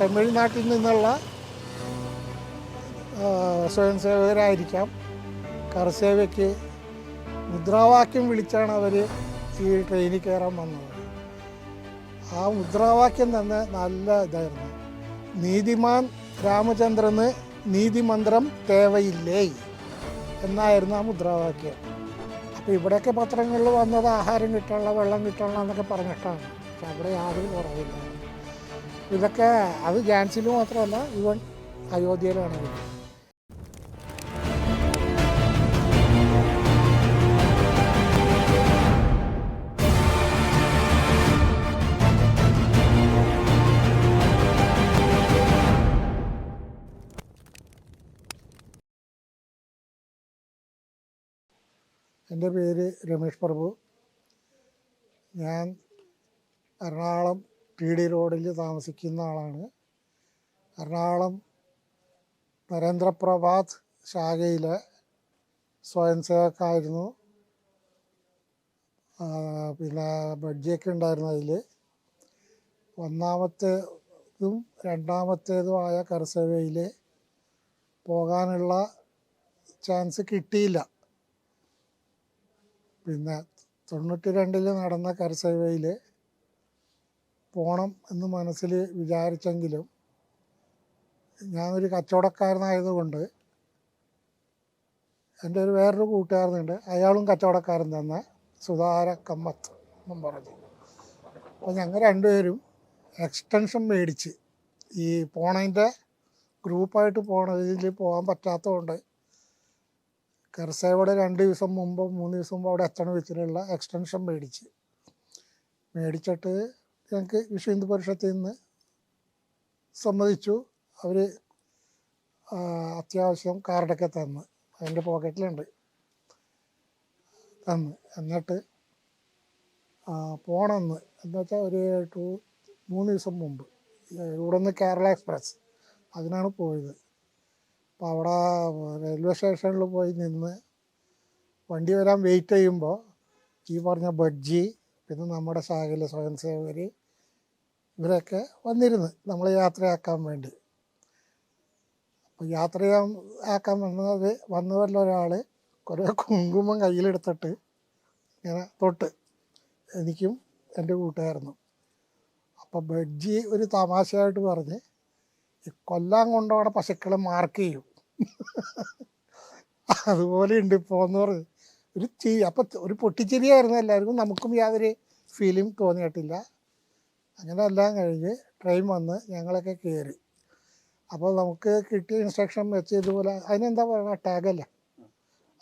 തമിഴ്നാട്ടിൽ നിന്നുള്ള സ്വയം സേവകരായിരിക്കാം കർസേവയ്ക്ക് മുദ്രാവാക്യം വിളിച്ചാണ് അവർ ഈ ട്രെയിനിൽ കയറാൻ വന്നത്. ആ മുദ്രാവാക്യം തന്നെ നല്ല ഇതായിരുന്നു. നീതിമാൻ രാമചന്ദ്രന് നീതിമന്ത്രം തേവയില്ലേ? എന്നായിരുന്നു ആ മുദ്രാവാക്യം. അപ്പോൾ ഇവിടെയൊക്കെ പത്രങ്ങളിൽ വന്നത് ആഹാരം കിട്ടാനുള്ള വെള്ളം കിട്ടാനുള്ള എന്നൊക്കെ പറഞ്ഞിട്ടാണ്. പക്ഷെ അവിടെ യാതൊരു കുറവില്ല ഇതൊക്കെ അത് ഝാൻസിയിൽ മാത്രമല്ല ഇവൻ അയോധ്യയിലാണ്. എന്റെ പേര് രമേഷ് പ്രഭു. ഞാൻ എറണാകുളം ടി ഡി റോഡിൽ താമസിക്കുന്ന ആളാണ്. എറണാകുളം നരേന്ദ്രപ്രഭാത് ശാഖയിലെ സ്വയം സേവക്കായിരുന്നു പിന്നെ ബഡ്ജിയൊക്കെ ഉണ്ടായിരുന്നു അതിൽ ഒന്നാമത്തേതും രണ്ടാമത്തേതുമായ കർസേവയിൽ പോകാനുള്ള ചാൻസ് കിട്ടിയില്ല. പിന്നെ തൊണ്ണൂറ്റി രണ്ടിൽ നടന്ന കർസേവയിൽ പോകണം എന്ന് മനസ്സിൽ വിചാരിച്ചെങ്കിലും ഞാനൊരു കച്ചവടക്കാരനായതുകൊണ്ട് എന്റെ ഒരു വേറൊരു കൂട്ടുകാരനുണ്ട്. അയാളും കച്ചവടക്കാരൻ തന്നെ. സുധാര കമ്മത്ത് എന്നും പറഞ്ഞു. അപ്പോൾ ഞങ്ങൾ രണ്ടുപേരും എക്സ്റ്റൻഷൻ മേടിച്ച് ഈ പോണതിന്റെ ഗ്രൂപ്പായിട്ട് പോണതിൽ പോകാൻ പറ്റാത്തതുകൊണ്ട് കർസേവയുടെ രണ്ട് ദിവസം മുമ്പ് മൂന്ന് ദിവസം മുമ്പ് അവിടെ എത്തണ വെച്ചിട്ടുള്ള എക്സ്റ്റൻഷൻ മേടിച്ച് മേടിച്ചിട്ട് ഞങ്ങൾക്ക് വിശ്വ ഹിന്ദു പരിഷത്തിൽ നിന്ന് സമ്മതിച്ചു അവർ അത്യാവശ്യം കാർഡൊക്കെ തന്ന്. അതിന്റെ പോക്കറ്റിലുണ്ട്. തന്ന്. എന്നിട്ട് പോണമെന്ന് എന്ന് വെച്ചാൽ ഒരു ടു മൂന്ന് ദിവസം മുമ്പ്. ഇവിടെ നിന്ന് കേരള എക്സ്പ്രസ്. അതിനാണ് പോയത്. അപ്പോൾ അവിടെ റെയിൽവേ സ്റ്റേഷനിൽ പോയി നിന്ന് വണ്ടി വരാൻ വെയിറ്റ് ചെയ്യുമ്പോൾ ഈ പറഞ്ഞ ബഡ്ജി പിന്നെ നമ്മുടെ ശാഖയിലെ സ്വയം സേവകർ ഇവരൊക്കെ വന്നിരുന്ന് നമ്മളെ യാത്രയാക്കാൻ വേണ്ടി. അപ്പോൾ യാത്ര ആക്കാൻ വന്നത് വന്നവരിൽ ഒരാൾ കുറേ കുങ്കുമം കയ്യിലെടുത്തിട്ട് ഇങ്ങനെ തൊട്ട് എനിക്കും എന്റെ കൂട്ടുകാരനും. അപ്പോൾ ബഡ്ജി ഒരു തമാശയായിട്ട് പറഞ്ഞ് കൊല്ലാൻ കൊണ്ടവിടെ പശുക്കളെ മാർക്ക് ചെയ്യും. അതുപോലെ ഉണ്ട് ഇപ്പോൾ എന്ന് പറഞ്ഞ്. ഒരു ചി അപ്പം ഒരു പൊട്ടിച്ചിരിയായിരുന്നു എല്ലാവർക്കും. നമുക്കും യാതൊരു ഫീലിംഗ് തോന്നിയിട്ടില്ല. അങ്ങനെ എല്ലാം കഴിഞ്ഞ് ട്രെയിൻ വന്ന് ഞങ്ങളൊക്കെ കയറി അപ്പോൾ നമുക്ക് കിട്ടിയ ഇൻസ്ട്രക്ഷൻ വെച്ച് ഇതുപോലെ അതിനെന്താ പറയുക ടാഗല്ല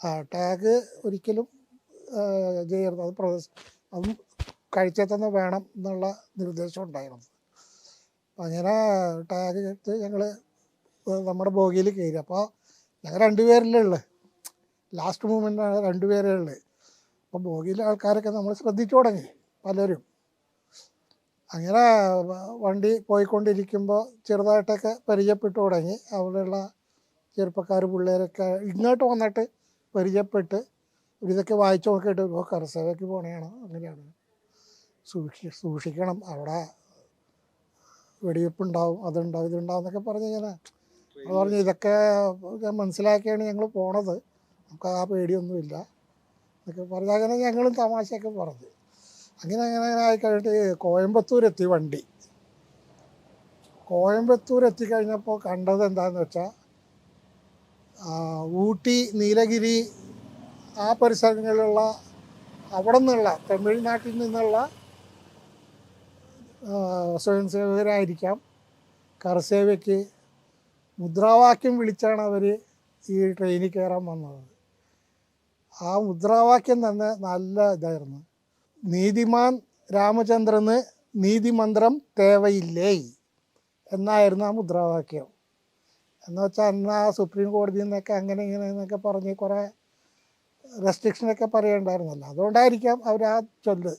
ആ ടാഗ് ഒരിക്കലും ചെയ്യരുത് അത് പ്രൊസ അതും കഴിച്ചാൽ തന്നെ വേണം എന്നുള്ള നിർദ്ദേശം ഉണ്ടായിരുന്നു. അങ്ങനെ ടാഗ് എടുത്ത് ഞങ്ങൾ നമ്മുടെ ബോഗിയിൽ കയറി അപ്പോൾ ഞങ്ങൾ രണ്ടുപേരല്ലേ ഉള്ളു. ലാസ്റ്റ് മൂമെന്റാണ് രണ്ടുപേരേ ഉള്ളു. അപ്പോൾ ബോഗിയിലെ ആൾക്കാരൊക്കെ നമ്മൾ ശ്രദ്ധിച്ചു തുടങ്ങി പലരും. അങ്ങനെ വണ്ടി പോയിക്കൊണ്ടിരിക്കുമ്പോൾ ചെറുതായിട്ടൊക്കെ പരിചയപ്പെട്ടു തുടങ്ങി. അവിടെയുള്ള ചെറുപ്പക്കാർ പിള്ളേരൊക്കെ ഇങ്ങോട്ട് വന്നിട്ട് പരിചയപ്പെട്ട് ഇതൊക്കെ വായിച്ചു നോക്കിയിട്ട് ഓ കർസേവയ്ക്ക് പോകണേണ് അങ്ങനെയാണ്. സൂക്ഷി സൂക്ഷിക്കണം. അവിടെ വെടിവെപ്പുണ്ടാവും അതുണ്ടാവും ഇതുണ്ടാവും എന്നൊക്കെ പറഞ്ഞ് ഇങ്ങനെ അത് പറഞ്ഞ് ഇതൊക്കെ ഞാൻ മനസ്സിലാക്കിയാണ് ഞങ്ങൾ പോണത്. നമുക്ക് ആ പേടിയൊന്നുമില്ല എന്നൊക്കെ പറഞ്ഞ്. അങ്ങനെ ഞങ്ങളും തമാശയൊക്കെ പറഞ്ഞു. അങ്ങനെ അങ്ങനെ അങ്ങനെ ആയി കഴിഞ്ഞിട്ട് കോയമ്പത്തൂർ എത്തി വണ്ടി. കോയമ്പത്തൂർ എത്തിക്കഴിഞ്ഞപ്പോൾ കണ്ടത് എന്താണെന്ന് വെച്ചാൽ ഊട്ടി നീലഗിരി ആ പരിസരങ്ങളിലുള്ള അവിടെ നിന്നുള്ള തമിഴ്നാട്ടിൽ നിന്നുള്ള ആ, സ്വയം സേവകരായിരിക്കാം കർസേവയ്ക്ക് മുദ്രാവാക്യം വിളിച്ചാണ് അവർ ഈ ട്രെയിനിൽ കയറാൻ വന്നത്. ആ മുദ്രാവാക്യം തന്നെ നല്ല ഇതായിരുന്നു. നീതിമാൻ രാമചന്ദ്രന് നീതിമന്ത്രം തേവയില്ലേ? എന്നായിരുന്നു ആ മുദ്രാവാക്യം. എന്ന് വെച്ചാൽ അന്ന് ആ സുപ്രീം കോടതിയിൽ നിന്നൊക്കെ അങ്ങനെ ഇങ്ങനെ എന്നൊക്കെ പറഞ്ഞ് കുറേ റെസ്ട്രിക്ഷനൊക്കെ പറയണ്ടായിരുന്നല്ലോ. അതുകൊണ്ടായിരിക്കാം അവർ ആ ചൊല്ല്.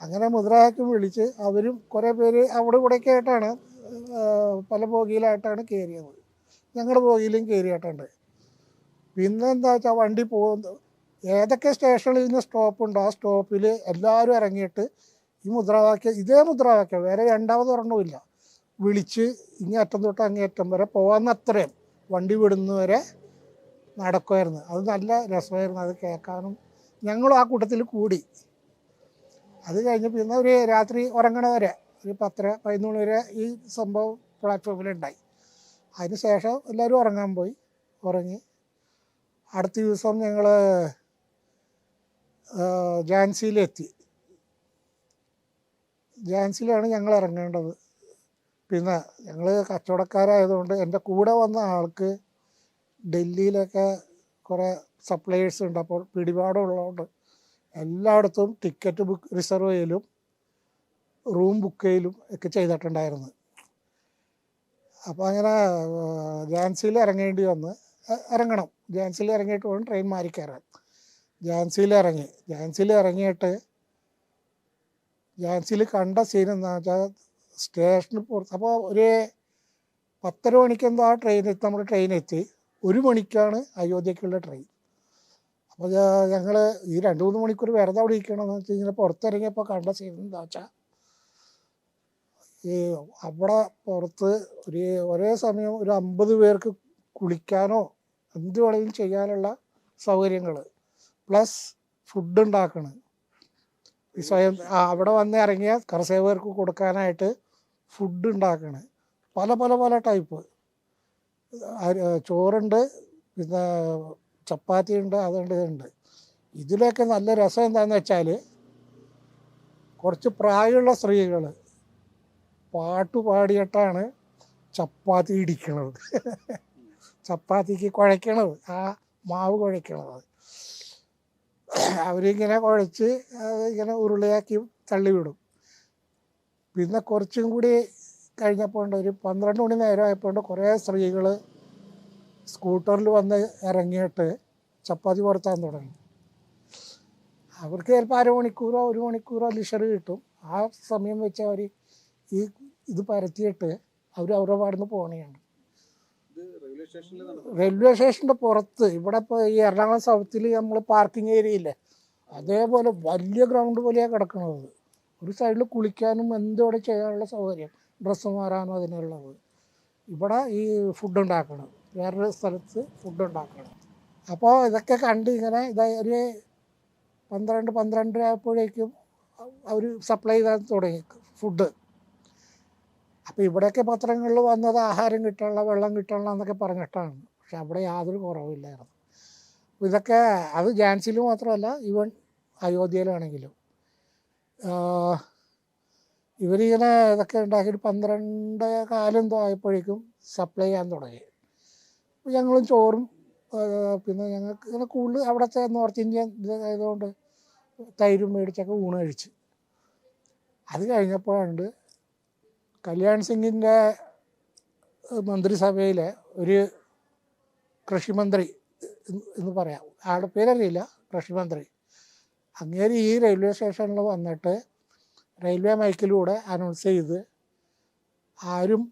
അങ്ങനെ മുദ്രാവാക്യം വിളിച്ച് അവരും കുറേ പേര് അവിടെ ഇവിടെയൊക്കെ ആയിട്ടാണ് പല ബോഗിയിലായിട്ടാണ് കയറിയത്. ഞങ്ങളുടെ ബോഗിയിലും കയറിയിട്ടുണ്ട്. പിന്നെന്താ വെച്ചാൽ വണ്ടി പോകുന്നത് ഏതൊക്കെ സ്റ്റേഷനിൽ നിന്ന് സ്റ്റോപ്പ് ഉണ്ടോ ആ സ്റ്റോപ്പിൽ എല്ലാവരും ഇറങ്ങിയിട്ട് ഈ മുദ്രാവാക്യം ഇതേ മുദ്രാവാക്യം വേറെ രണ്ടാമത് ഒരെണ്ണമില്ല വിളിച്ച് ഇങ്ങേറ്റം തൊട്ട് അങ്ങേറ്റം വരെ പോകാവുന്ന അത്രയും വണ്ടി വിടുന്നവരെ നടക്കുമായിരുന്നു. അത് നല്ല രസമായിരുന്നു അത് കേൾക്കാനും ഞങ്ങളും ആ കൂട്ടത്തിൽ കൂടി. അത് കഴിഞ്ഞ് പിന്നെ ഒരു രാത്രി ഉറങ്ങണ വരെ ഒരു പത്തര മണി വരെ ഈ സംഭവം പ്ലാറ്റ്ഫോമിലുണ്ടായി. അതിന് ശേഷം എല്ലാവരും ഉറങ്ങാൻ പോയി ഉറങ്ങി. അടുത്ത ദിവസം ഞങ്ങൾ ജാൻസിയിലെത്തി. ജാൻസിയിലാണ് ഞങ്ങൾ ഇറങ്ങേണ്ടത്. പിന്നെ ഞങ്ങൾ കച്ചവടക്കാരായതുകൊണ്ട് എന്റെ കൂടെ വന്ന ആൾക്ക് ഡൽഹിയിലൊക്കെ കുറേ സപ്ലയേഴ്സ് ഉണ്ട്. അപ്പോൾ പിടിപാടുള്ളതുകൊണ്ട് എല്ലായിടത്തും ടിക്കറ്റ് ബുക്ക് റിസർവ് ചെയ്യലും റൂം ബുക്ക് ചെയ്യലും ഒക്കെ ചെയ്തിട്ടുണ്ടായിരുന്നു. അപ്പോൾ അങ്ങനെ ജാൻസിയിൽ ഇറങ്ങേണ്ടി വന്ന് ഇറങ്ങണം. ജാൻസിയിൽ ഇറങ്ങിയിട്ട് വേണം ട്രെയിൻ മാറി കയറാൻ. ജാൻസിയിൽ ഇറങ്ങി. ജാൻസിയിൽ ഇറങ്ങിയിട്ട് ജാൻസിയിൽ കണ്ട സീൻ എന്താ വെച്ചാൽ സ്റ്റേഷനിൽ പുറത്ത് അപ്പോൾ ഒരു പത്തര മണിക്ക് എന്തോ ആ ട്രെയിൻ നമ്മുടെ ട്രെയിൻ എത്തി. ഒരു മണിക്കാണ് അയോധ്യക്കുള്ള ട്രെയിൻ അപ്പോൾ ഞങ്ങൾ ഈ രണ്ട് മൂന്ന് മണിക്കൂർ വെറുതെ അവിടെ ഇരിക്കണമെന്ന് വെച്ച് ഇങ്ങനെ പുറത്തിറങ്ങിയപ്പോൾ കണ്ട സീൻ എന്താ വെച്ചാൽ ഈ അവിടെ പുറത്ത് ഒരു ഒരേ സമയം ഒരു അമ്പത് പേർക്ക് കുളിക്കാനോ എന്ത് വേണമെങ്കിലും ചെയ്യാനുള്ള സൗകര്യങ്ങൾ പ്ലസ് ഫുഡ് ഉണ്ടാക്കണം. ഈ സ്വയം അവിടെ വന്ന് ഇറങ്ങിയ കർഷകർക്ക് കൊടുക്കാനായിട്ട് ഫുഡ് ഉണ്ടാക്കണ്. പല പല പല ടൈപ്പ്. ചോറുണ്ട് പിന്നെ ചപ്പാത്തി ഉണ്ട് അതുണ്ട് ഇതുണ്ട്. ഇതിലൊക്കെ നല്ല രസം എന്താണെന്ന് വെച്ചാൽ കുറച്ച് പ്രായമുള്ള സ്ത്രീകൾ പാട്ട് പാടിയിട്ടാണ് ചപ്പാത്തി ഇടിക്കണത്. ചപ്പാത്തിക്ക് കുഴയ്ക്കണത് ആ മാവ് കുഴയ്ക്കണത് അവരിങ്ങനെ കുഴച്ച് ഇങ്ങനെ ഉരുളയാക്കി തള്ളിവിടും പിന്നെ കുറച്ചും കൂടി കഴിഞ്ഞപ്പോൾ ഒരു പന്ത്രണ്ട് മണി നേരം ആയപ്പോൾ കുറേ സ്ത്രീകൾ സ്കൂട്ടറിൽ വന്ന് ഇറങ്ങിയിട്ട് ചപ്പാത്തി പുറത്താൻ തുടങ്ങി. അവർക്ക് ചിലപ്പോൾ അരമണിക്കൂറോ ഒരു മണിക്കൂറോ ലിഷർ കിട്ടും. ആ സമയം വെച്ച് അവർ ഈ ഇത് പരത്തിയിട്ട് അവർ അവരുടെ പാടുന്ന് പോകണയാണ് റെയിൽവേ സ്റ്റേഷന്റെ പുറത്ത്. ഇവിടെ ഇപ്പോൾ ഈ എറണാകുളം സൗത്തിൽ നമ്മൾ പാർക്കിംഗ് ഏരിയ ഇല്ലേ? അതേപോലെ വലിയ ഗ്രൗണ്ട് പോലെയാണ് കിടക്കുന്നത് ഒരു സൈഡിൽ കുളിക്കാനും എന്തോടെ ചെയ്യാനുള്ള സൗകര്യം. ഡ്രസ്സ് മാറാനും അതിനുള്ളത്. ഇവിടെ ഈ ഫുഡ് ഉണ്ടാക്കണം വേറൊരു സ്ഥലത്ത് ഫുഡ് ഉണ്ടാക്കണം. അപ്പോൾ ഇതൊക്കെ കണ്ട് ഇങ്ങനെ ഇത് ഒരു പന്ത്രണ്ട് പന്ത്രണ്ടര ആയപ്പോഴേക്കും അവർ സപ്ലൈ ചെയ്താൽ തുടങ്ങി ഫുഡ് അപ്പോൾ ഇവിടെയൊക്കെ പത്രങ്ങളിൽ വന്നത് ആഹാരം കിട്ടാനുള്ള വെള്ളം കിട്ടാനുള്ള എന്നൊക്കെ പറഞ്ഞിട്ടാണ്. പക്ഷെ അവിടെ യാതൊരു കുറവില്ലായിരുന്നു ഇതൊക്കെ അത് ജാൻസിയിൽ മാത്രമല്ല ഈവൻ അയോധ്യയിലാണെങ്കിലും. ഇവരിങ്ങനെ ഇതൊക്കെ ഉണ്ടാക്കിയിട്ട് പന്ത്രണ്ട് കാലം ആയപ്പോഴേക്കും സപ്ലൈ ചെയ്യാൻ തുടങ്ങി. ഞങ്ങളും ചോറും പിന്നെ ഞങ്ങൾക്ക് ഇങ്ങനെ കൂടുതൽ അവിടുത്തെ നോർത്ത് ഇന്ത്യൻ ഇതായതുകൊണ്ട് തൈരും മേടിച്ചൊക്കെ ഊണ് കഴിച്ച്. അത് കഴിഞ്ഞപ്പോഴുണ്ട് കല്യാൺ സിംഗിന്റെ മന്ത്രിസഭയിലെ ഒരു കൃഷിമന്ത്രി എന്ന് പറയാം. ആളുടെ പേരറിയില്ല കൃഷിമന്ത്രി. അങ്ങേര് ഈ റെയിൽവേ സ്റ്റേഷനിൽ വന്നിട്ട് റെയിൽവേ മൈക്കിലൂടെ അനൗൺസ് ചെയ്ത് ആരും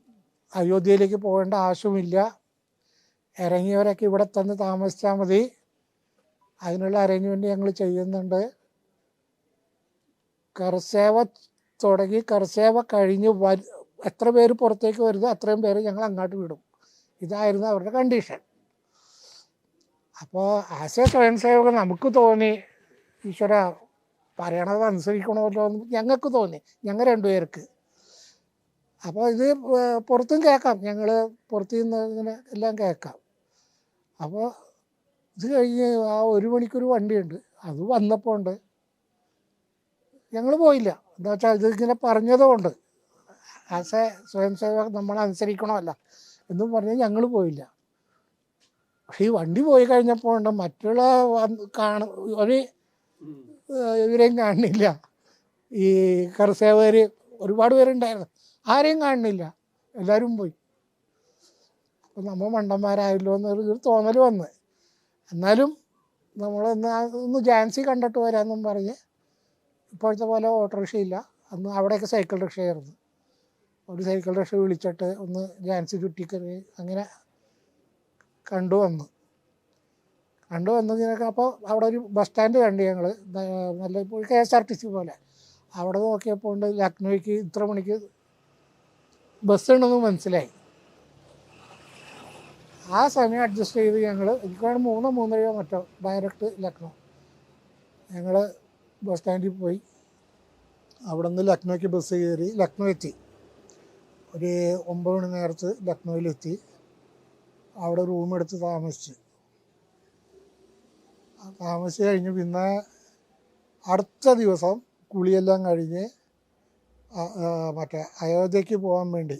അയോധ്യയിലേക്ക് പോകേണ്ട ആവശ്യമില്ല. ഇറങ്ങിയവരൊക്കെ ഇവിടെ തന്നെ താമസിച്ചാൽ മതി. അതിനുള്ള അറേഞ്ച്മെന്റ് ഞങ്ങൾ ചെയ്യുന്നുണ്ട്. കർസേവ തുടങ്ങി കർസേവ കഴിഞ്ഞ് എത്ര പേര് പുറത്തേക്ക് വരുന്നോ അത്രയും പേര് ഞങ്ങൾ അങ്ങോട്ട് വിടും. ഇതായിരുന്നു അവരുടെ കണ്ടീഷൻ അപ്പോൾ ആസ് എ സ്വയം സേവകൻ നമുക്ക് തോന്നി ഈശ്വര പറയണത് അനുസരിക്കണമല്ലോ എന്ന് ഞങ്ങൾക്ക് തോന്നി ഞങ്ങൾ രണ്ടുപേർക്ക്. അപ്പോൾ ഇത് പുറത്തും കേൾക്കാം. ഞങ്ങൾ പുറത്തു നിന്ന് ഇങ്ങനെ എല്ലാം കേൾക്കാം. അപ്പോൾ ഇത് കഴിഞ്ഞ് ആ ഒരു മണിക്കൊരു വണ്ടിയുണ്ട്. അത് വന്നപ്പോൾ ഉണ്ട് ഞങ്ങൾ പോയില്ല. എന്താ വെച്ചാൽ ഇതിങ്ങനെ പറഞ്ഞതുകൊണ്ട് ആസ് എ സ്വയം സേവകർ നമ്മൾ അനുസരിക്കണമല്ല എന്നും പറഞ്ഞ് ഞങ്ങൾ പോയില്ല. പക്ഷേ ഈ വണ്ടി പോയി കഴിഞ്ഞപ്പോൾ ഉണ്ട് മറ്റുള്ള കാണ ഒരു ഇവരെയും കാണുന്നില്ല ഈ കർസേവർ ഒരുപാട് പേരുണ്ടായിരുന്നു. ആരെയും കാണുന്നില്ല എല്ലാവരും പോയി. അപ്പം നമ്മൾ മണ്ടന്മാരായല്ലോ എന്നൊരു തോന്നൽ വന്ന്. എന്നാലും നമ്മൾ ഒന്ന് ജാൻസി കണ്ടിട്ട് വരാമെന്നും പറഞ്ഞ് ഇപ്പോഴത്തെ പോലെ ഓട്ടോറിക്ഷയില്ല. അന്ന് അവിടെയൊക്കെ സൈക്കിൾ റിക്ഷയായിരുന്നു. ഒരു സൈക്കിൾ റിക്ഷ വിളിച്ചിട്ട് ഒന്ന് ജാൻസി ചുറ്റിക്കറി അങ്ങനെ കണ്ടു വന്നു. കണ്ടു വന്നതിനൊക്കെ അപ്പോൾ അവിടെ ഒരു ബസ് സ്റ്റാൻഡ് കണ്ടു ഞങ്ങൾ നല്ല ഇപ്പോൾ K S R T C പോലെ. അവിടെ നോക്കിയപ്പോൾ ഉണ്ട് ലക്നോയ്ക്ക് ഇത്ര മണിക്ക് ബസ് ഉണ്ടെന്ന് മനസ്സിലായി. ആ സമയം അഡ്ജസ്റ്റ് ചെയ്ത് ഞങ്ങൾ എനിക്കാണ് മൂന്നോ മൂന്നരയോ മറ്റോ ഡയറക്റ്റ് ലക്നോ. ഞങ്ങൾ ബസ് സ്റ്റാൻഡിൽ പോയി. അവിടെ നിന്ന് ലക്നോയ്ക്ക് ബസ് കയറി ലക്നോ എത്തി. ഒരു ഒമ്പത് മണി നേരത്ത് ലക്നൗവിലെത്തി. അവിടെ റൂം എടുത്ത് താമസിച്ച്. താമസിച്ച് കഴിഞ്ഞ് പിന്നെ അടുത്ത ദിവസം കുളിയെല്ലാം കഴിഞ്ഞ് മറ്റേ അയോധ്യയ്ക്ക് പോകാൻ വേണ്ടി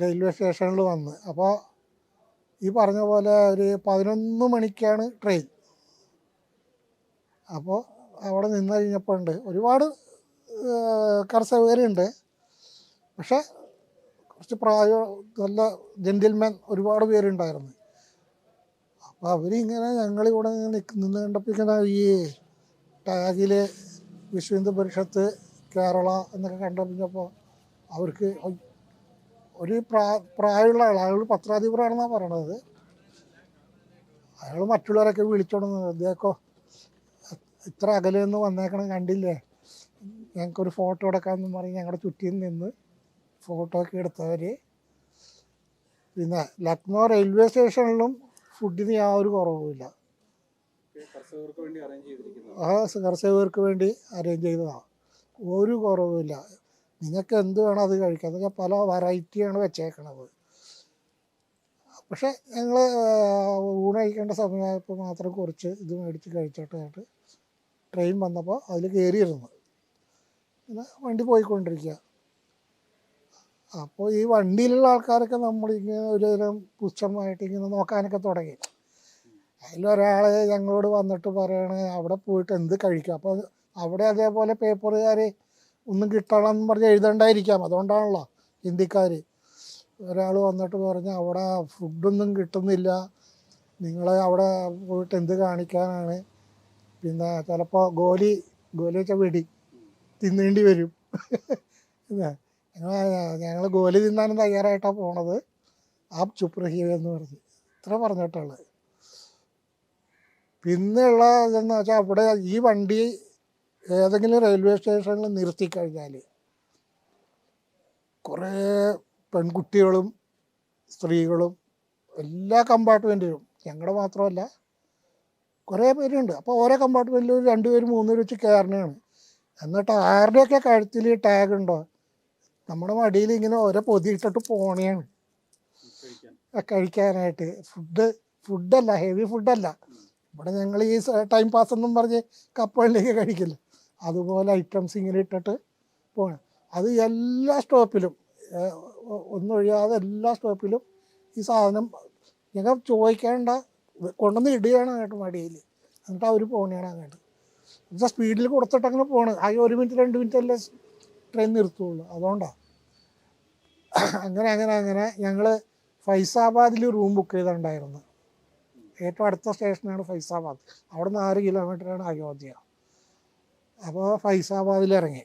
റെയിൽവേ സ്റ്റേഷനിൽ വന്ന്. അപ്പോൾ ഈ പറഞ്ഞ പോലെ ഒരു പതിനൊന്ന് മണിക്കാണ് ട്രെയിൻ. അപ്പോൾ അവിടെ നിന്ന് കഴിഞ്ഞപ്പോൾ ഉണ്ട് ഒരുപാട് കർഷകരുണ്ട് പക്ഷേ കുറച്ച് പ്രായ നല്ല ജെന്റിൽമാൻ ഒരുപാട് പേരുണ്ടായിരുന്നു. അപ്പോൾ അവരിങ്ങനെ ഞങ്ങളിവിടെ നിന്ന് കണ്ടപ്പോൾ ഇങ്ങനെ ഈ ടാഗിൽ വിശ്വ ഹിന്ദു പരിഷത്ത് കേരള എന്നൊക്കെ കണ്ടപ്പോൾ അവർക്ക് ഒരു പ്രാ പ്രായമുള്ള ആൾ അയാൾ പത്രാധിപരാണെന്നാണ് പറയണത്. അയാൾ മറ്റുള്ളവരൊക്കെ വിളിച്ചോണ്ട് അദ്ദേഹക്കോ ഇത്ര അകലെ നിന്ന് വന്നേക്കണം കണ്ടില്ലേ? ഞങ്ങൾക്കൊരു ഫോട്ടോ എടുക്കാമെന്ന് പറഞ്ഞ് ഞങ്ങളുടെ ചുറ്റിയിൽ നിന്ന് ഫോട്ടോ ഒക്കെ എടുത്തവർ പിന്നെ ലക്നോ റെയിൽവേ സ്റ്റേഷനിലും ഫുഡിന് യാതൊരു കുറവുമില്ല. കർഷകർക്ക് വേണ്ടി അറേഞ്ച് ചെയ്തിരിക്കുന്നത്. ആ കർഷകർക്ക് വേണ്ടി അറേഞ്ച് ചെയ്തതാണ്. ഒരു കുറവുമില്ല. നിങ്ങൾക്ക് എന്ത് വേണം അത് കഴിക്കാം. എന്നൊക്കെ പല വെറൈറ്റിയാണ് വെച്ചേക്കണത്. പക്ഷേ ഞങ്ങൾ ഊണ് കഴിക്കേണ്ട സമയമായപ്പോൾ മാത്രം കുറച്ച് ഇത് മേടിച്ച് കഴിച്ചിട്ടായിട്ട് ട്രെയിൻ വന്നപ്പോൾ അതിൽ കയറിയിരുന്നു പിന്നെ വണ്ടി പോയിക്കൊണ്ടിരിക്കുക. അപ്പോൾ ഈ വണ്ടിയിലുള്ള ആൾക്കാരൊക്കെ നമ്മളിങ്ങനെ ഒരു തരം പുച്ഛമായിട്ട് ഇങ്ങനെ നോക്കാനൊക്കെ തുടങ്ങി. അതിലൊരാൾ ഞങ്ങളോട് വന്നിട്ട് പറയണേ അവിടെ പോയിട്ട് എന്ത് കഴിക്കും? അപ്പോൾ അവിടെ അതേപോലെ പേപ്പറുകാർ ഒന്നും കിട്ടണം എന്ന് പറഞ്ഞ് എഴുതണ്ടായിരിക്കാം അതുകൊണ്ടാണല്ലോ ഹിന്ദിക്കാർ ഒരാൾ വന്നിട്ട് പറഞ്ഞ് അവിടെ ഫുഡൊന്നും കിട്ടുന്നില്ല നിങ്ങൾ അവിടെ പോയിട്ട് എന്ത് കാണിക്കാനാണ്? പിന്നെ ചിലപ്പോൾ ഗോലി ഗോലി വെച്ചാൽ വെടി തിന്നേണ്ടി വരും. ഞങ്ങൾ ഗോലി തിന്നാനും തയ്യാറായിട്ടാണ് പോണത്. ആ ചുപ്പ് റഹീം എന്ന് പറഞ്ഞ്. ഇത്ര പറഞ്ഞിട്ടുള്ളത് പിന്നെയുള്ള ഇതെന്ന് വെച്ചാൽ അവിടെ ഈ വണ്ടി ഏതെങ്കിലും റെയിൽവേ സ്റ്റേഷനിൽ നിർത്തി കഴിഞ്ഞാൽ കുറേ പെൺകുട്ടികളും സ്ത്രീകളും എല്ലാ കമ്പാർട്ട്മെന്റിലും ഞങ്ങളുടെ മാത്രമല്ല കുറേ പേരുണ്ട്. അപ്പോൾ ഓരോ കമ്പാർട്ട്മെന്റിലും രണ്ടുപേരും പേര് മൂന്ന് പേര് വെച്ച് കയറണയാണ് എന്നിട്ട് ആരുടെയൊക്കെ കഴുത്തിൽ ടാഗ് ഉണ്ടോ? നമ്മുടെ മടിയിൽ ഇങ്ങനെ ഓരോ പൊതി ഇട്ടിട്ട് പോണയാണ് കഴിക്കാനായിട്ട്. ഫുഡ് ഫുഡല്ല ഹെവി ഫുഡല്ല. ഇവിടെ ഞങ്ങൾ ഈ ടൈം പാസ് എന്നും പറഞ്ഞ് കപ്പലിലേക്ക് കഴിക്കില്ല അതുപോലെ ഐറ്റംസ് ഇങ്ങനെ ഇട്ടിട്ട് പോകണം അത് എല്ലാ സ്റ്റോപ്പിലും ഒന്നൊഴിയാതെ എല്ലാ സ്റ്റോപ്പിലും ഈ സാധനം ഞങ്ങൾ ചോദിക്കേണ്ട കൊണ്ടുവന്ന് ഇടുകയാണ് അങ്ങോട്ട് മടിയിൽ എന്നിട്ട് അവർ പോകണയാണ് അങ്ങോട്ട്. എന്നുവെച്ചാൽ സ്പീഡിൽ കൊടുത്തിട്ടങ്ങനെ പോകണം ആകെ ഒരു മിനിറ്റ് രണ്ട് മിനിറ്റ് അല്ലേ ട്രെയിൻ നിർത്തുള്ളൂ. അതുകൊണ്ടാണ് അങ്ങനെ അങ്ങനെ അങ്ങനെ ഞങ്ങൾ ഫൈസാബാദിൽ റൂം ബുക്ക് ചെയ്തിട്ടുണ്ടായിരുന്നു. ഏറ്റവും അടുത്ത സ്റ്റേഷനാണ് ഫൈസാബാദ്. അവിടെ നിന്ന് ആറ് കിലോമീറ്ററാണ് അയോധ്യ. അപ്പോൾ ഫൈസാബാദിൽ ഇറങ്ങി